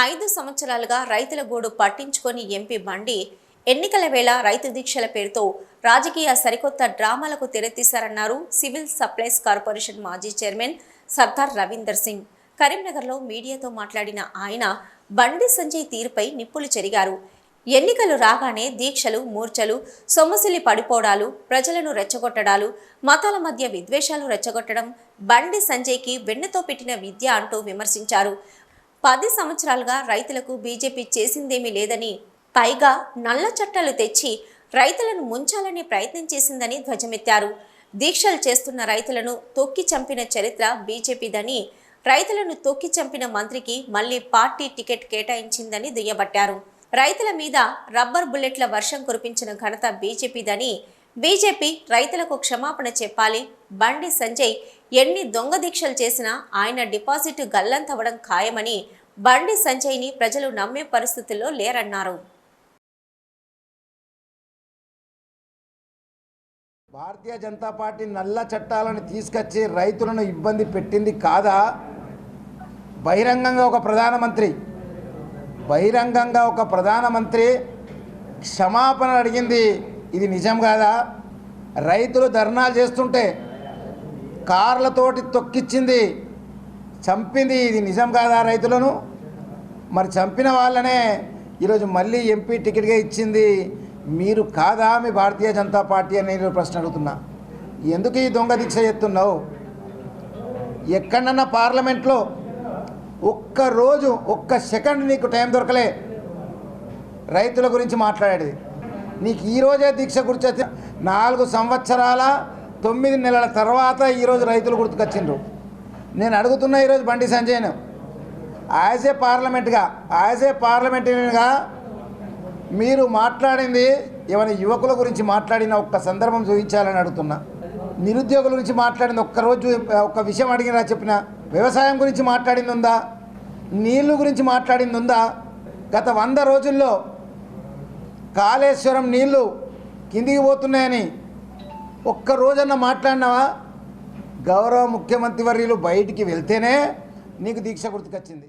ఐదు సంవత్సరాలుగా రైతుల గోడు పట్టించుకొని ఎంపీ బండి ఎన్నికల వేళ రైతు దీక్షల పేరుతో రాజకీయ సరికొత్త డ్రామాలకు తెరతీశారన్నారు సివిల్ సప్లైస్ కార్పొరేషన్ మాజీ చైర్మన్ సర్దార్ రవీందర్ సింగ్. కరీంనగర్లో మీడియాతో మాట్లాడిన ఆయన బండి సంజయ్ తీరుపై నిప్పులు చెరిగారు. ఎన్నికలు రాగానే దీక్షలు మూర్ఛలు సొమ్మసిలి పడిపోవడాలు ప్రజలను రెచ్చగొట్టడాలు మతాల మధ్య విద్వేషాలు రెచ్చగొట్టడం బండి సంజయ్కి వెన్నతో పెట్టిన విద్య అంటూ విమర్శించారు. పది సంవత్సరాలుగా రైతులకు బీజేపీ చేసిందేమీ లేదని పైగా నల్ల చట్టాలు తెచ్చి రైతులను ముంచాలని ప్రయత్నం చేసిందని ధ్వజమెత్తారు. దీక్షలు చేస్తున్న రైతులను తొక్కి చంపిన చరిత్ర బీజేపీదని రైతులను తొక్కి చంపిన మంత్రికి మళ్ళీ పార్టీ టికెట్ కేటాయించిందని దుయ్యబట్టారు. రైతుల మీద రబ్బర్ బుల్లెట్ల వర్షం కురిపించిన ఘనత బీజేపీదని బీజేపీ రైతులకు క్షమాపణ చెప్పాలి. బండి సంజయ్ ఎన్ని దొంగ దీక్షలు చేసినా ఆయన డిపాజిట్ గల్లంతవడం ఖాయమని బండి సంజయ్ని ప్రజలు నమ్మే పరిస్థితుల్లో లేరన్నారు. భారతీయ జనతా పార్టీ నల్ల చట్టాలను తీసుకొచ్చి రైతులను ఇబ్బంది పెట్టింది కాదా? బహిరంగంగా ఒక ప్రధానమంత్రి. బహిరంగంగా ఒక ప్రధానమంత్రి క్షమాపణ అడిగింది. ఇది నిజం కాదా? రైతులు ధర్నాలు చేస్తుంటే కార్లతోటి తొక్కిచ్చింది చంపింది ఇది నిజం కాదా రైతులను? మరి చంపిన వాళ్ళనే ఈరోజు మళ్ళీ ఎంపీ టికెట్గా ఇచ్చింది మీరు కాదా మీ భారతీయ జనతా పార్టీ అని నేను ప్రశ్న అడుగుతున్నా. ఎందుకు ఈ దొంగ దీక్ష చేస్తున్నావు? ఎక్కడన్నా పార్లమెంట్లో ఒక్క రోజు ఒక్క సెకండ్ నీకు టైం దొరకలే. రైతుల గురించి మాట్లాడేది. నీకు ఈరోజే దీక్ష గురించి నాలుగు సంవత్సరాల తొమ్మిది నెలల తర్వాత ఈరోజు రైతులు గుర్తుకొచ్చిండ్రు. నేను అడుగుతున్నా ఈరోజు బండి సంజయ్ను. యాజ్ ఏ పార్లమెంట్గా యాజ్ ఏ పార్లమెంటరీగా మీరు మాట్లాడింది ఏమైనా యువకుల గురించి మాట్లాడిన ఒక్క సందర్భం చూపించాలని అడుగుతున్నా. నిరుద్యోగుల గురించి మాట్లాడింది ఒక్కరోజు ఒక్క విషయం అడిగినా చెప్పిన వ్యవసాయం గురించి మాట్లాడింది ఉందా? నీళ్ళు గురించి మాట్లాడింది ఉందా? గత వంద రోజుల్లో కాళేశ్వరం నీళ్ళు కిందికి పోతున్నాయని ఒక్క రోజన్నా మాట్లాడినావా? గౌరవ ముఖ్యమంత్రి వర్యులు బయటికి వెళ్తేనే నీకు దీక్ష గుర్తుకొచ్చింది.